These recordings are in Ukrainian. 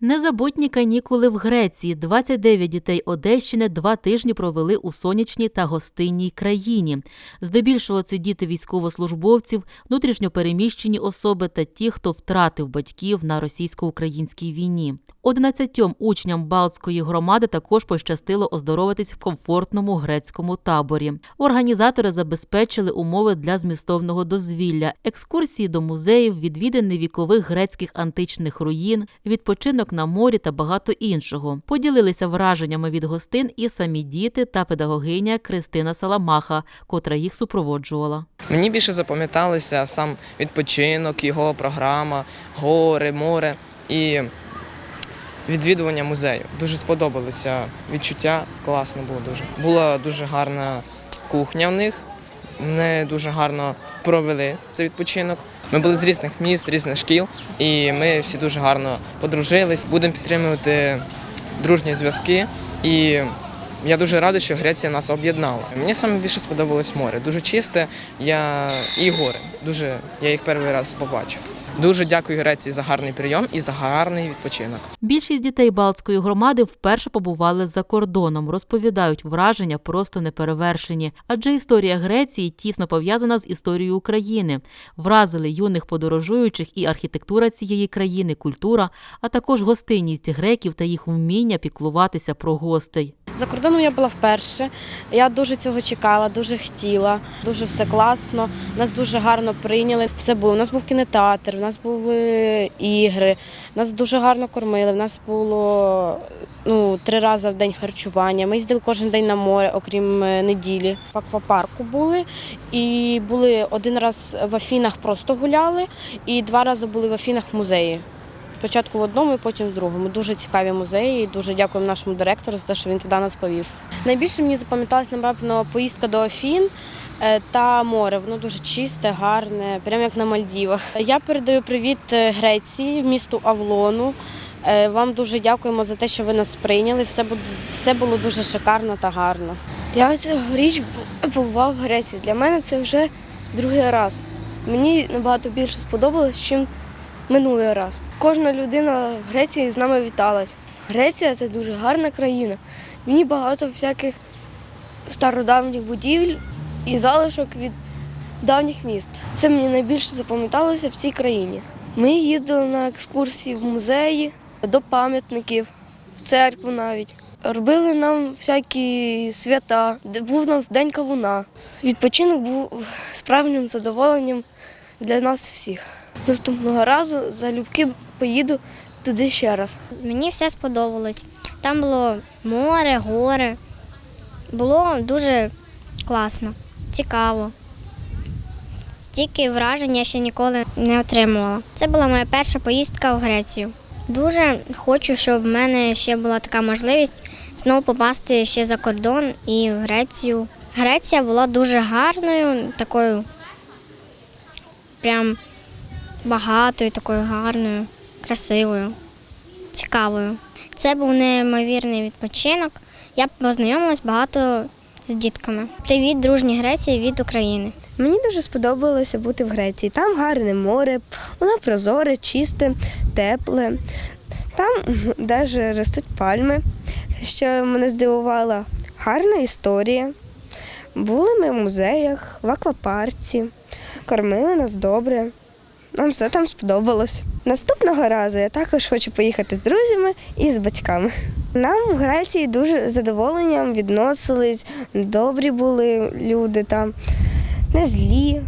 Незабутні канікули в Греції. 29 дітей Одещини два тижні провели у сонячній та гостинній країні. Здебільшого це діти військовослужбовців, внутрішньопереміщені особи та ті, хто втратив батьків на російсько-українській війні. 11 учням Балтської громади також пощастило оздоровитись в комфортному грецькому таборі. Організатори забезпечили умови для змістовного дозвілля, екскурсії до музеїв, відвідини вікових грецьких античних руїн, відпочинок на морі та багато іншого. Поділилися враженнями від гостин і самі діти та педагогиня Кристина Саламаха, котра їх супроводжувала. Мені більше запам'яталося сам відпочинок, його програма, гори, море і відвідування музею. Дуже сподобалося відчуття, класно було дуже. Була дуже гарна кухня в них. Ми дуже гарно провели цей відпочинок. Ми були з різних міст, різних шкіл, і ми всі дуже гарно подружились. Будемо підтримувати дружні зв'язки. І я дуже радий, що Греція нас об'єднала. Мені саме більше сподобалось море. Дуже чисте. Я і гори. Дуже я їх перший раз побачив. Дуже дякую Греції за гарний прийом і за гарний відпочинок. Більшість дітей Балтської громади вперше побували за кордоном. Розповідають, враження просто неперевершені. Адже історія Греції тісно пов'язана з історією України. Вразили юних подорожуючих і архітектура цієї країни, культура, а також гостинність греків та їх вміння піклуватися про гостей. За кордоном я була вперше. Я дуже цього чекала, дуже хотіла. Дуже все класно. Нас дуже гарно прийняли. Все було. У нас був кінотеатр, у нас були ігри, нас дуже гарно кормили. У нас було ну, три рази в день харчування. Ми їздили кожен день на море, окрім е, неділі. В аквапарку були і були один раз в Афінах просто гуляли, і два рази були в Афінах в музеї. Спочатку в одному, і потім в другому. Дуже цікаві музеї. і Дуже дякуємо нашому директору за те, що він туди нас повів. Найбільше мені запам'яталась, напевно, поїздка до Афін та море. Воно дуже чисте, гарне, прямо як на Мальдівах. Я передаю привіт е, Греції, місту Авлону. Е, Вам дуже дякуємо за те, що ви нас прийняли. Все все було дуже шикарно та гарно. Я цьогоріч бу- побував в Греції. Для мене це вже другий раз. Мені набагато більше сподобалось, ніж минулий раз. Кожна людина в Греції з нами віталась. Греція це дуже гарна країна. Мені багато всяких стародавніх будівель і залишок від давніх міст. Це мені найбільше запам'яталося в цій країні. Ми їздили на екскурсії в музеї, до пам'ятників, в церкву навіть. Робили нам всякі свята, був у нас день кавуна. Відпочинок був справжнім задоволенням для нас всіх. Наступного разу залюбки поїду туди ще раз. Мені все сподобалось. Там було море, гори. Було дуже класно, цікаво. Стільки вражень я ще ніколи не отримувала. Це була моя перша поїздка в Грецію. Дуже хочу, щоб в мене ще була така можливість знову попасти ще за кордон і в Грецію. Греція була дуже гарною, такою прям багатою, такою гарною, красивою цікавою. Це був неймовірний відпочинок. Я познайомилась багато з дітками. Привіт, дружні Греції від України. Мені дуже сподобалося бути в Греції. Там гарне море, воно прозоре, чисте, тепле. Там навіть ростуть пальми, що мене здивувало. Гарна історія. Були ми в музеях, в аквапарці, кормили нас добре. Нам все там сподобалось. Наступного разу я також хочу поїхати з друзями і з батьками. Нам в Греції дуже з задоволенням відносились, добрі були люди там, не злі.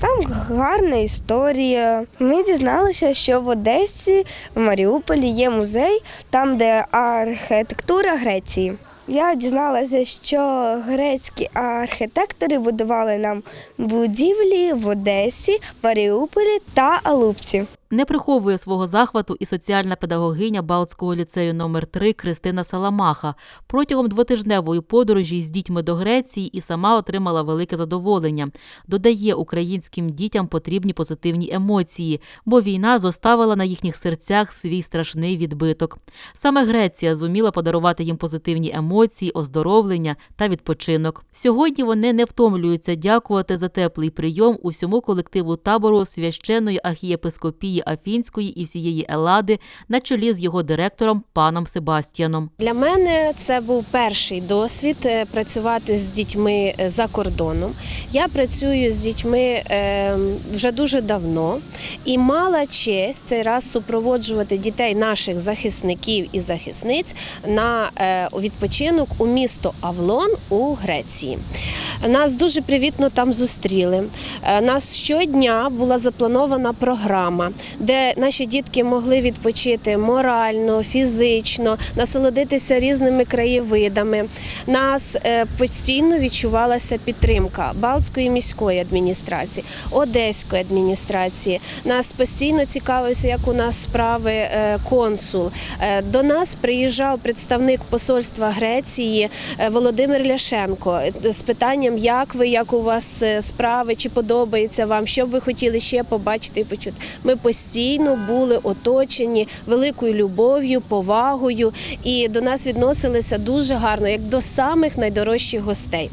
Там гарна історія. Ми дізналися, що в Одесі, в Маріуполі є музей, там, де архітектура Греції. Я дізналася, що грецькі архітектори будували нам будівлі в Одесі, Маріуполі та Алупці. Не приховує свого захвату і соціальна педагогиня Балтського ліцею номер 3 Кристина Саламаха. Протягом двотижневої подорожі з дітьми до Греції і сама отримала велике задоволення. Додає, українським дітям потрібні позитивні емоції, бо війна зоставила на їхніх серцях свій страшний відбиток. Саме Греція зуміла подарувати їм позитивні емоції, оздоровлення та відпочинок. Сьогодні вони не втомлюються дякувати за теплий прийом усьому колективу табору священної архієпископії Афінської і всієї Елади на чолі з його директором паном Себастьяном. Для мене це був перший досвід е, працювати з дітьми е, за кордоном. Я працюю з дітьми е, вже дуже давно і мала честь цей раз супроводжувати дітей наших захисників і захисниць на відпочинок у місто Авлон у Греції. Нас дуже привітно там зустріли. Е, Нас щодня була запланована програма, де наші дітки могли відпочити морально, фізично, насолодитися різними краєвидами. Нас е, постійно відчувалася підтримка Балтської міської адміністрації, Одеської адміністрації. Нас постійно цікавився, як у нас справи е, консул. До нас приїжджав представник посольства Греції Володимир Ляшенко з питанням, як ви, як у вас е, справи, чи подобається вам, що б ви хотіли ще побачити і почути. Ми постійно були оточені великою любов'ю, повагою, і до нас відносилися дуже гарно, як до самих найдорожчих гостей.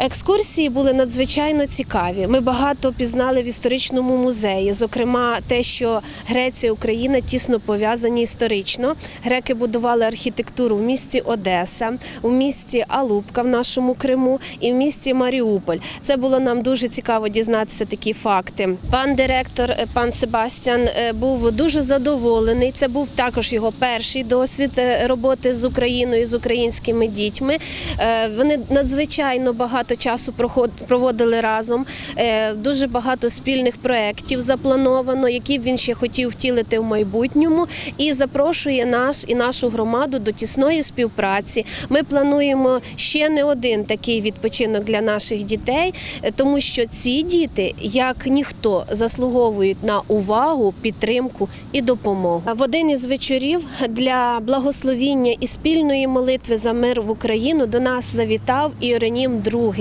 Екскурсії були надзвичайно цікаві. Ми багато пізнали в історичному музеї. Зокрема, те, що Греція Україна тісно пов'язані історично. Греки будували архітектуру в місті Одеса, у місті Алупка в нашому Криму і в місті Маріуполь. Це було нам дуже цікаво дізнатися такі факти. Пан директор, е, пан Себастьян, е, був дуже задоволений. Це був також його перший досвід е, роботи з Україною, з українськими дітьми. Вони надзвичайно багато часу проход- проводили разом. Е, Дуже багато спільних проєктів заплановано, які б він ще хотів втілити в майбутньому. І запрошує нас і нашу громаду до тісної співпраці. Ми плануємо ще не один такий відпочинок для наших дітей, е, тому що ці діти, як ніхто, заслуговують на увагу, підтримку і допомогу. В один із вечорів для благословіння і спільної молитви за мир в Україну до нас завітав Іеронім II.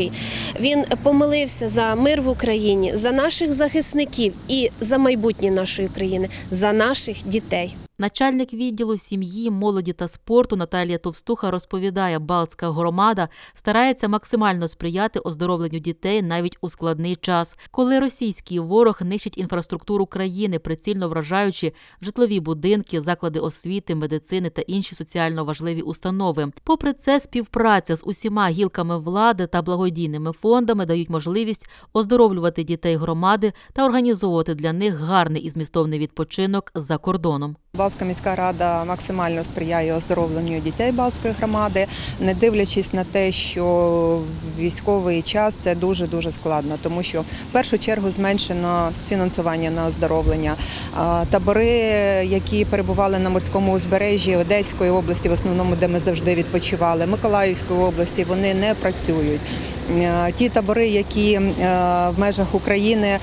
Він помилився за мир в Україні, за наших захисників і за майбутнє нашої країни, за наших дітей. Начальник відділу сім'ї, молоді та спорту Наталія Товстуха розповідає, Балтська громада старається максимально сприяти оздоровленню дітей навіть у складний час, коли російський ворог нищить інфраструктуру країни, прицільно вражаючи житлові будинки, заклади освіти, медицини та інші соціально важливі установи. Попри це, співпраця з усіма гілками влади та благодійними фондами дають можливість оздоровлювати дітей громади та організовувати для них гарний і змістовний відпочинок за кордоном. Балтська міська рада максимально сприяє оздоровленню дітей Балтської громади, не дивлячись на те, що військовий час це дуже дуже складно, тому що в першу чергу зменшено фінансування на оздоровлення. Табори, які перебували на морському узбережжі Одеської області, в основному, де ми завжди відпочивали, Миколаївської області, вони не працюють. Е, Ті табори, які е, в межах України.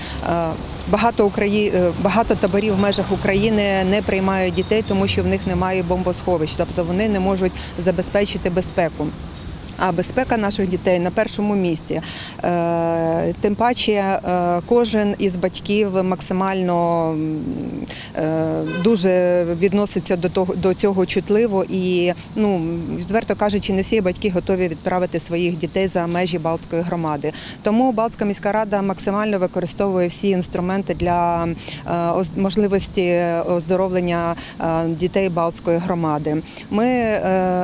Багато Украї... е, багато таборів в межах України не приймають дітей, тому що в них немає бомбосховищ, тобто вони не можуть забезпечити безпеку. А безпека наших дітей на першому місці. Е, Тим паче е, кожен із батьків максимально е, дуже відноситься до цього чутливо і ну відверто кажучи, не всі батьки готові відправити своїх дітей за межі Балтської громади. Тому Балтська міська рада максимально використовує всі інструменти для можливості оздоровлення дітей Балтської громади. Ми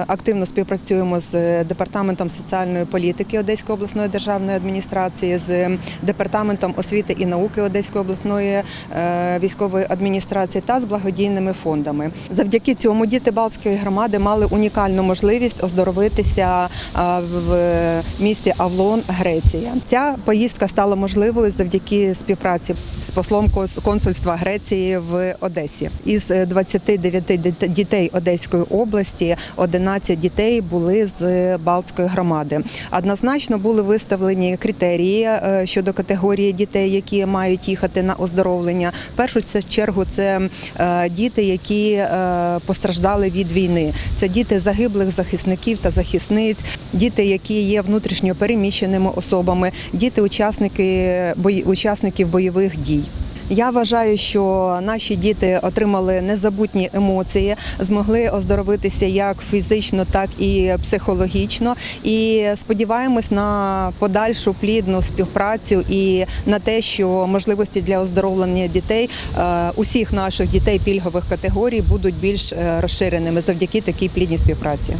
активно співпрацюємо з департаментом соціальної політики Одеської обласної державної адміністрації, з департаментом освіти і науки Одеської обласної е, військової адміністрації та з благодійними фондами. Завдяки цьому діти Балтської громади мали унікальну можливість оздоровитися е, в місті Авлон, Греція. Ця поїздка стала можливою завдяки співпраці з послом конс- консульства Греції в Одесі. Із е, 29 дит- дітей Одеської області 11 дітей були з Балтської громади. Однозначно були виставлені критерії е, щодо категорії дітей, які мають їхати на оздоровлення. В першу чергу це е, діти, які е, постраждали від війни. Це діти загиблих захисників та захисниць, діти, які є внутрішньо переміщеними особами, діти учасники учасників бойових дій. Я вважаю, що наші діти отримали незабутні емоції, змогли оздоровитися як фізично, так і психологічно. І сподіваємось на подальшу плідну співпрацю і на те, що можливості для оздоровлення дітей е, усіх наших дітей пільгових категорій будуть більш е, розширеними завдяки такій плідній співпраці.